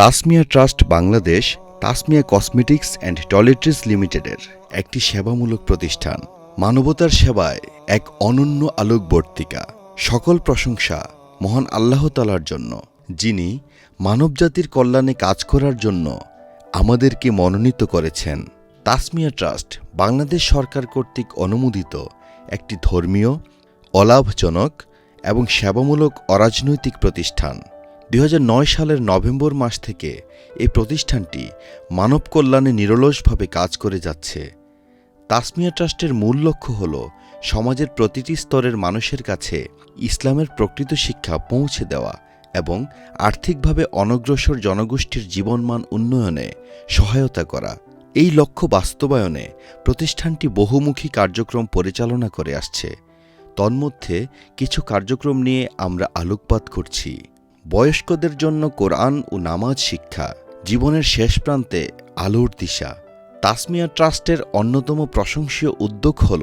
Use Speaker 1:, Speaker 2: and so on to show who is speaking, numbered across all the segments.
Speaker 1: Tasmia trust Bangladesh, Tasmia cosmetics and toiletries লিমিটেডের একটি সেবামূলক প্রতিষ্ঠান। মানবতার সেবায় এক অনন্য আলোকবর্তিকা। সকল প্রশংসা মহান আল্লাহ তালার জন্য, যিনি মানবজাতির কল্যাণে কাজ করার জন্য আমাদেরকে মনোনীত করেছেন। তাসমিয়া ট্রাস্ট বাংলাদেশ সরকার কর্তৃক অনুমোদিত একটি ধর্মীয়, অলাভজনক এবং সেবামূলক অরাজনৈতিক প্রতিষ্ঠান। দুই হাজার নয় সালের নভেম্বর মাস থেকে এই প্রতিষ্ঠানটি মানব কল্যাণে নিরলসভাবে কাজ করে যাচ্ছে। তাসমিয়া ট্রাস্টের মূল লক্ষ্য হল সমাজের প্রতিটি স্তরের মানুষের কাছে ইসলামের প্রকৃত শিক্ষা পৌঁছে দেওয়া এবং আর্থিকভাবে অনগ্রসর জনগোষ্ঠীর জীবনমান উন্নয়নে সহায়তা করা। এই লক্ষ্য বাস্তবায়নে প্রতিষ্ঠানটি বহুমুখী কার্যক্রম পরিচালনা করে আসছে। তন্মধ্যে, কিছু কার্যক্রম নিয়ে আমরা আলোকপাত করছি। বয়স্কদের জন্য কোরআন ও নামাজ শিক্ষা, জীবনের শেষ প্রান্তে আলোর দিশা। তাসমিয়া ট্রাস্টের অন্যতম প্রশংসীয় উদ্যোগ হল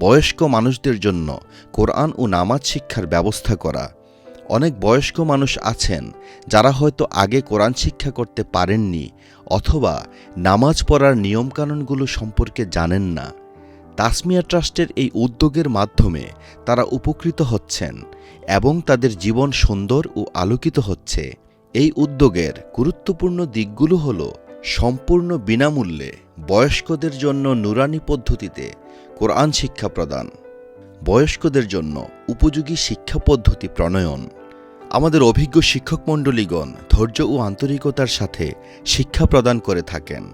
Speaker 1: বয়স্ক মানুষদের জন্য কোরআন ও নামাজ শিক্ষার ব্যবস্থা করা। অনেক বয়স্ক মানুষ আছেন যারা হয়তো আগে কোরআন শিক্ষা করতে পারেননি অথবা নামাজ পড়ার নিয়মকানুনগুলো সম্পর্কে জানেন না। তাসমিয়া ট্রাস্টের এই উদ্যোগের মাধ্যমে তারা উপকৃত হচ্ছেন এবং তাদের জীবন সুন্দর ও আলোকিত হচ্ছে। এই উদ্যোগের গুরুত্বপূর্ণ দিকগুলো হল সম্পূর্ণ বিনামূল্যে বয়স্কদের জন্য নুরানি পদ্ধতিতে কোরআন শিক্ষা প্রদান, বয়স্কদের জন্য উপযোগী শিক্ষা পদ্ধতি প্রণয়ন। আমাদের অভিজ্ঞ শিক্ষক মণ্ডলীগণ ধৈর্য ও আন্তরিকতার সাথে শিক্ষা প্রদান করে থাকেন।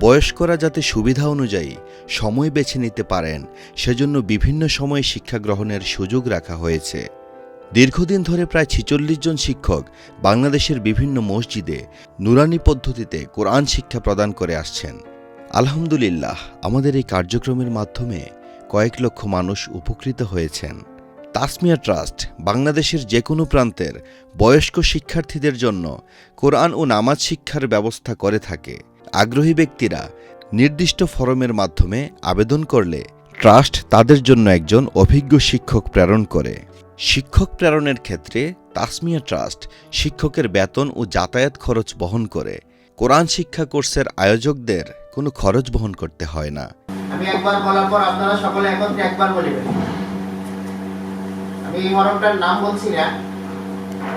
Speaker 1: বয়স্করা যাতে সুবিধা অনুযায়ী সময় বেছে নিতে পারেন, সেজন্য বিভিন্ন সময়ে শিক্ষা গ্রহণের সুযোগ রাখা হয়েছে। দীর্ঘদিন ধরে প্রায় ছিচল্লিশ জন শিক্ষক বাংলাদেশের বিভিন্ন মসজিদে নুরানি পদ্ধতিতে কোরআন শিক্ষা প্রদান করে আসছেন। আলহামদুলিল্লাহ, আমাদের এই কার্যক্রমের মাধ্যমে কয়েক লক্ষ মানুষ উপকৃত হয়েছেন। তাসমিয়া ট্রাস্ট, বাংলাদেশের যে কোনো প্রান্তের বয়স্ক শিক্ষার্থীদের জন্য কোরআন ও নামাজ শিক্ষার ব্যবস্থা করে থাকে। আগ্রহী ব্যক্তিরা নির্দিষ্ট ফরমের মাধ্যমে আবেদন করলে ট্রাস্ট তাদের জন্য একজন অভিজ্ঞ শিক্ষক প্রেরণ করে। শিক্ষক প্রেরণের ক্ষেত্রে তাসমিয়া ট্রাস্ট শিক্ষকের বেতন ও যাতায়াত খরচ বহন করে। কোরআন শিক্ষা কোর্সের আয়োজকদের কোনো খরচ বহন করতে হয় না।
Speaker 2: আমি একবার বলার পর আপনারা সকলে একত্রে একবার আমি এই হরফটার নাম বলছি না।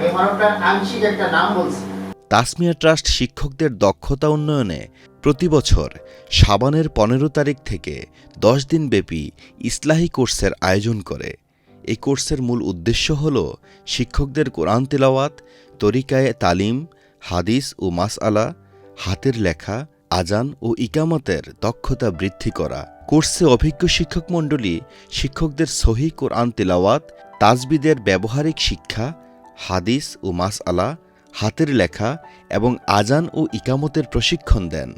Speaker 2: এই হরফটার আংশিক একটা নাম বলছি।
Speaker 1: তাসমিয়া ট্রাস্ট শিক্ষকদের দক্ষতা উন্নয়নে প্রতি বছর সাবানের পনেরো তারিখ থেকে দশ দিন ব্যাপী ইসলাহী কোর্সের আয়োজন করে। এই কোর্সের মূল উদ্দেশ্য হল শিক্ষকদের কোরআন তেলাওয়াত, তরিকায়ে তালিম, হাদিস ও মাসআলা, হাতের লেখা আজান ও ইকামতের দক্ষতা বৃদ্ধি করা। কোর্সে অভিজ্ঞ শিক্ষক মণ্ডলী শিক্ষকদের সহি কোরআন তেলাওয়াত তাজবিদের ব্যবহারিক শিক্ষা, হাদিস ও মাসআলা হাতের লেখা এবং আজান ও ইকামতের প্রশিক্ষণ দেন।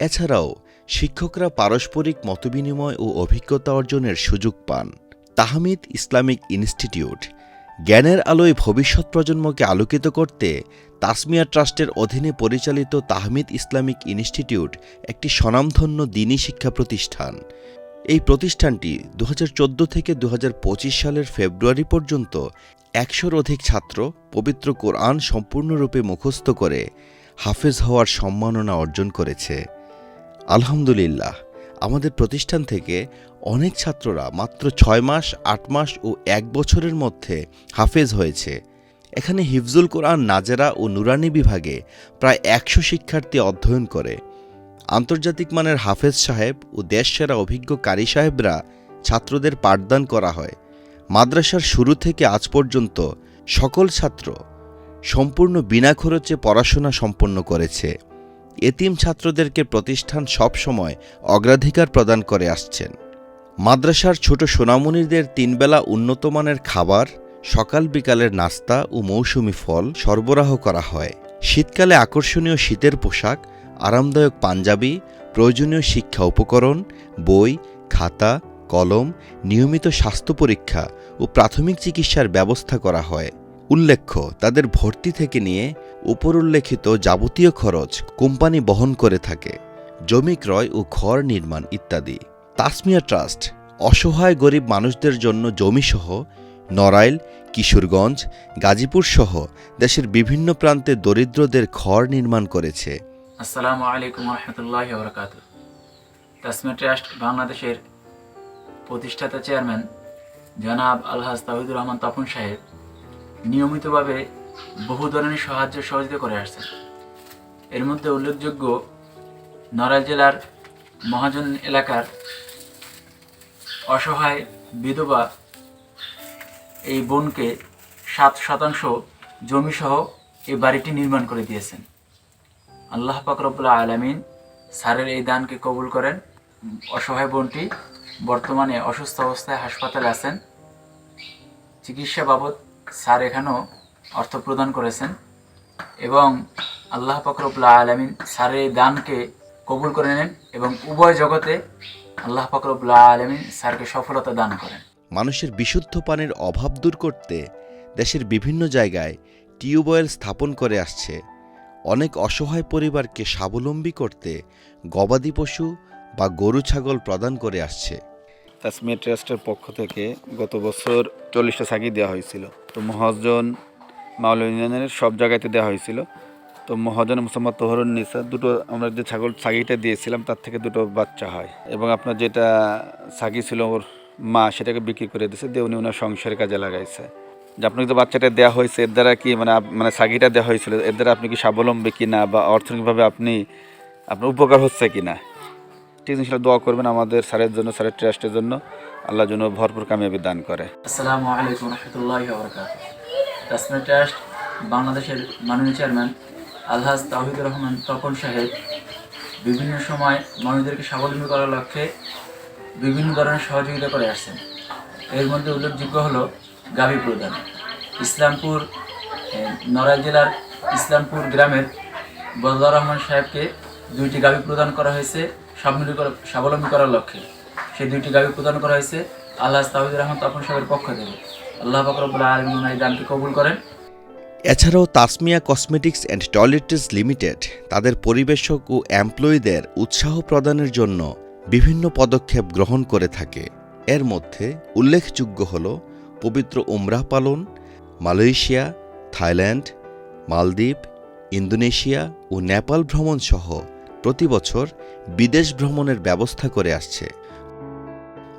Speaker 1: এছাড়াও শিক্ষকরা পারস্পরিক মতবিনিময় ও অভিজ্ঞতা অর্জনের সুযোগ পান। তাহমিদ ইসলামিক ইনস্টিটিউট জ্ঞানের আলোয় ভবিষ্যৎ প্রজন্মকে আলোকিত করতে তাসমিয়া ট্রাস্টের অধীনে পরিচালিত তাহমিদ ইসলামিক ইনস্টিটিউট একটি স্বনামধন্য দিনী শিক্ষা প্রতিষ্ঠান। এই প্রতিষ্ঠানটি দুহাজার চোদ্দ থেকে দুহাজার পঁচিশ সালের ফেব্রুয়ারি পর্যন্ত একশোর অধিক ছাত্র পবিত্র কোরআন সম্পূর্ণরূপে মুখস্থ করে হাফেজ হওয়ার সম্মাননা অর্জন করেছে। আলহামদুলিল্লাহ, আমাদের প্রতিষ্ঠান থেকে অনেক ছাত্ররা মাত্র ছয় মাস, আট মাস ও এক বছরের মধ্যে হাফেজ হয়েছে। এখানে হিফজুল কোরআন, নাজেরা ও নুরানি বিভাগে প্রায় একশো শিক্ষার্থী অধ্যয়ন করে। আন্তর্জাতিক মানের হাফেজ সাহেব ও দেশসেরা অভিজ্ঞ কারি সাহেবরা ছাত্রদের পাঠদান করা হয়। মাদ্রাসার শুরু থেকে আজ পর্যন্ত সকল ছাত্র সম্পূর্ণ বিনা খরচে পড়াশোনা সম্পন্ন করেছে। এতিম ছাত্রদেরকে প্রতিষ্ঠান সবসময় অগ্রাধিকার প্রদান করে আসছেন। মাদ্রাসার ছোট সোনামণিদের তিনবেলা উন্নতমানের খাবার, সকাল বিকালের নাস্তা ও মৌসুমি ফল সরবরাহ করা হয়। শীতকালে আকর্ষণীয় শীতের পোশাক আরামদায়ক পাঞ্জাবি, প্রয়োজনীয় শিক্ষা উপকরণ, বই, খাতা, কলম, নিয়মিত স্বাস্থ্য পরীক্ষা ও প্রাথমিক চিকিৎসার ব্যবস্থা করা হয়। উল্লেখ্য, তাদের ভর্তি থেকে নিয়ে উপর উল্লেখিত যাবতীয় খরচ কোম্পানি বহন করে থাকে। জমি ক্রয় ও ঘর নির্মাণ ইত্যাদি। তাসমিয়া ট্রাস্ট, অসহায় গরিব মানুষদের জন্য জমিসহ নড়াইল, কিশোরগঞ্জ, গাজীপুর সহ দেশের বিভিন্ন প্রান্তে দরিদ্রদের ঘর নির্মাণ করেছে।
Speaker 3: আসসালামু আলাইকুম রহমতুল্লাহ বরকাত তাসমিয়া ট্রাস্ট বাংলাদেশের প্রতিষ্ঠাতা চেয়ারম্যান জনাব আলহাজ তাহিদুর রহমান তপন সাহেব নিয়মিতভাবে বহু ধরনের সাহায্য সহযোগিতা করে আসছেন। এর মধ্যে উল্লেখযোগ্য নড়াইল জেলার মহাজন এলাকার অসহায় বিধবা এই বোনকে সাত শতাংশ জমিসহ এই বাড়িটি নির্মাণ করে দিয়েছেন। আল্লাহ পাকরবুল্লা আলমিন স্যারের এই দানকে কবুল করেন। অসহায় বোনটি বর্তমানে অসুস্থ অবস্থায় হাসপাতালে আছেন। চিকিৎসা বাবদ স্যার এখানেও অর্থ প্রদান করেছেন এবং আল্লাহ পাকরবুল্লা আলমিন স্যারের এই দানকে কবুল করে নেন এবং উভয় জগতে আল্লাহ পাকরবুল্লা আলমিন স্যারকে সফলতা দান করেন।
Speaker 1: মানুষের বিশুদ্ধ পানির অভাব দূর করতে দেশের বিভিন্ন জায়গায় টিউবওয়েল স্থাপন করে আসছে। অনেক অসহায় পরিবারকে স্বাবলম্বী করতে গবাদি পশু বা গরু ছাগল প্রদান করে আসছে।
Speaker 4: তাসমিয়া ট্রাস্টের পক্ষ থেকে গত বছর চল্লিশটা সাকি দেওয়া হয়েছিল। তো মহাজন মাওলা ইউনিয়নের সব জায়গাতে দেওয়া হয়েছিল। তো মহাজন মুসাম্মদ তোহরুন নিসা, দুটো আমরা যে ছাগল সাগিটা দিয়েছিলাম, তার থেকে দুটো বাচ্চা হয়। এবং আপনার যেটা সাগি ছিল ওর মা, সেটাকে বিক্রি করে দিয়েছে, দিয়ে উনি ওনার সংসারের কাজে লাগাইছে। যে আপনাকে যে বাচ্চাটা দেওয়া হয়েছে, এর দ্বারা কি মানে মানে সাগিটা দেওয়া হয়েছিল, এর দ্বারা আপনি কি স্বাবলম্বী কি না বা অর্থনৈতিকভাবে আপনি, আপনার উপকার হচ্ছে কি না ঠিক আছে সেটা দোয়া করবেন আমাদের স্যারের জন্য, স্যারের ট্রাস্টের জন্য। আল্লাহ জন্য ভরপুর কামিয়াবি দান করে।
Speaker 3: আসসালামু আলাইকুম রহমতুল্লাহ বরকাত ট্রাস্ট, বাংলাদেশের মাননীয় চেয়ারম্যান আলহাজ তাহিদুর রহমান তপন সাহেব, বিভিন্ন সময় মানুষদেরকে স্বাবলম্বী করার লক্ষ্যে বিভিন্ন ধরনের সহযোগিতা করে আসছেন। এর মধ্যে উল্লেখযোগ্য হলো গাভী প্রদান ইসলামপুর এ, নড়াইল জেলার ইসলামপুর গ্রামের বদলার রহমান সাহেবকে দুইটি গাভী প্রদান করা হয়েছে স্বাবলম্বী স্বাবলম্বী করার লক্ষ্যে। সেই দুইটি গাভী প্রদান করা হয়েছে আল্লাহ তাহিদুর রহমান তপন সাহেবের পক্ষ থেকে। আল্লাহ ফকরবুল্লাহ আলমিন এই দানকে কবুল করেন।
Speaker 1: এছাড়াও Tasmia cosmetics and toiletries limited তাদের পরিবেশক ও এমপ্লয়ীদের উৎসাহ প্রদানের জন্য বিভিন্ন পদক্ষেপ গ্রহণ করে থাকে। এর মধ্যে উল্লেখযোগ্য হল পবিত্র উমরাহ পালন, মালয়েশিয়া, থাইল্যান্ড, মালদ্বীপ, ইন্দোনেশিয়া ও নেপাল ভ্রমণ সহ প্রতি বছর বিদেশ ভ্রমণের ব্যবস্থা করে আসছে।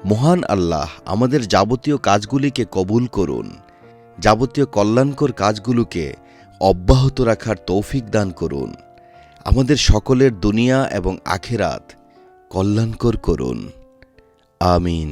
Speaker 1: মহান আল্লাহ আমাদের যাবতীয় কাজগুলিকে কবুল করুন, যাবতীয় কল্যাণকর কাজগুলোকে অব্যাহত রাখার তৌফিক দান করুন, আমাদের সকলের দুনিয়া এবং আখেরাত কল্যাণকর করুন। আমিন।